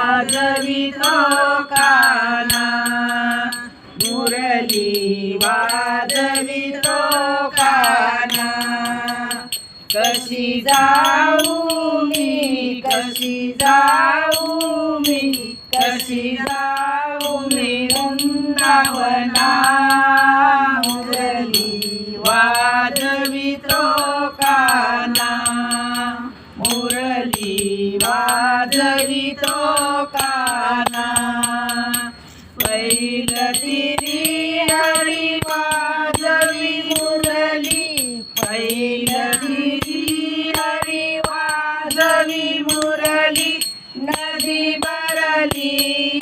वाजवितो काना मुरली वाजवितो काना. कशी जाऊ मी कशी जाऊ मी कशी जाऊ करीतो काना पैल तिरी हरी वाजवी मुरली पैल तिरी हरी वाजवी मुरली नदी बरली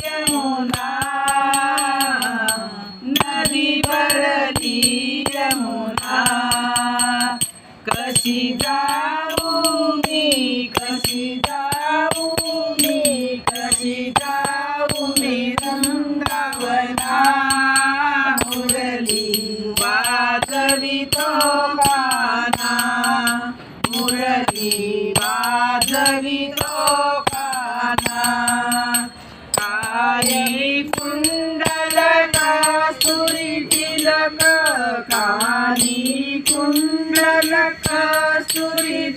यमुना। नदी बरली यमुना। कशी जा वाजवितो काना मुरली वाजवितो काना काळी कुंडलक सुरी तिलक काळी कुंडलक सुरी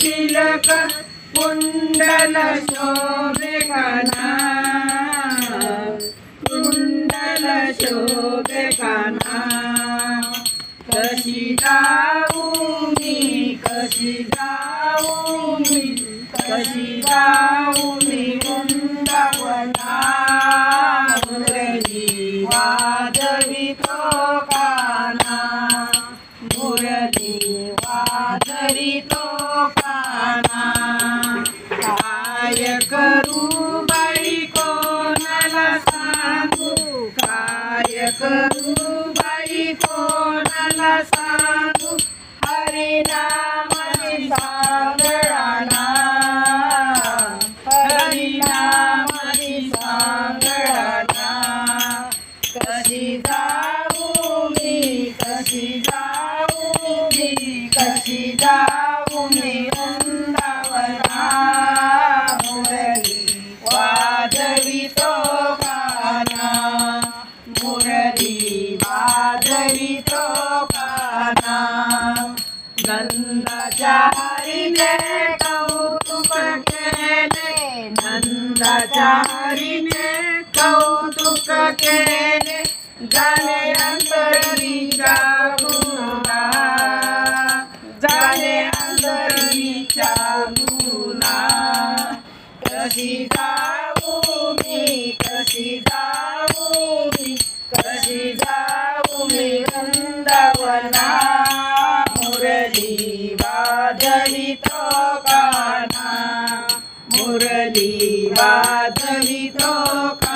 कशी जाऊ मी कशी जाऊ मी कशी जाऊ मी वृंदावना मुरली वाजवितो काना मुरली वाजवितो काना काय करू कोणाला सांगू हरिनामाची सांगळाना. हरिनामाची सांगळाना. कशी जाऊ मी कशी जाऊ मी कशी जाऊ मी वृंदावना मुरली मुरली काना कौतुक केले नंदाच्या कौतुक केले जाणे अंतरीच्या गुणा जाणे अंतरीच्या गुणा कशी जाऊ मी कशी जाऊ मी कशी जाऊ मी वृंदावना मुरली वाजवितो काना मुरली वाजवितो काना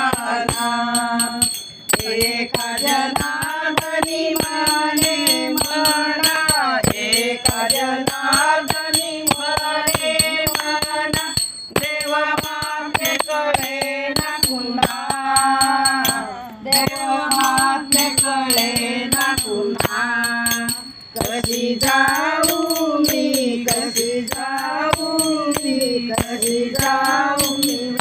कशी जाऊ मी कशी जाऊ मी कशी जाऊ मी?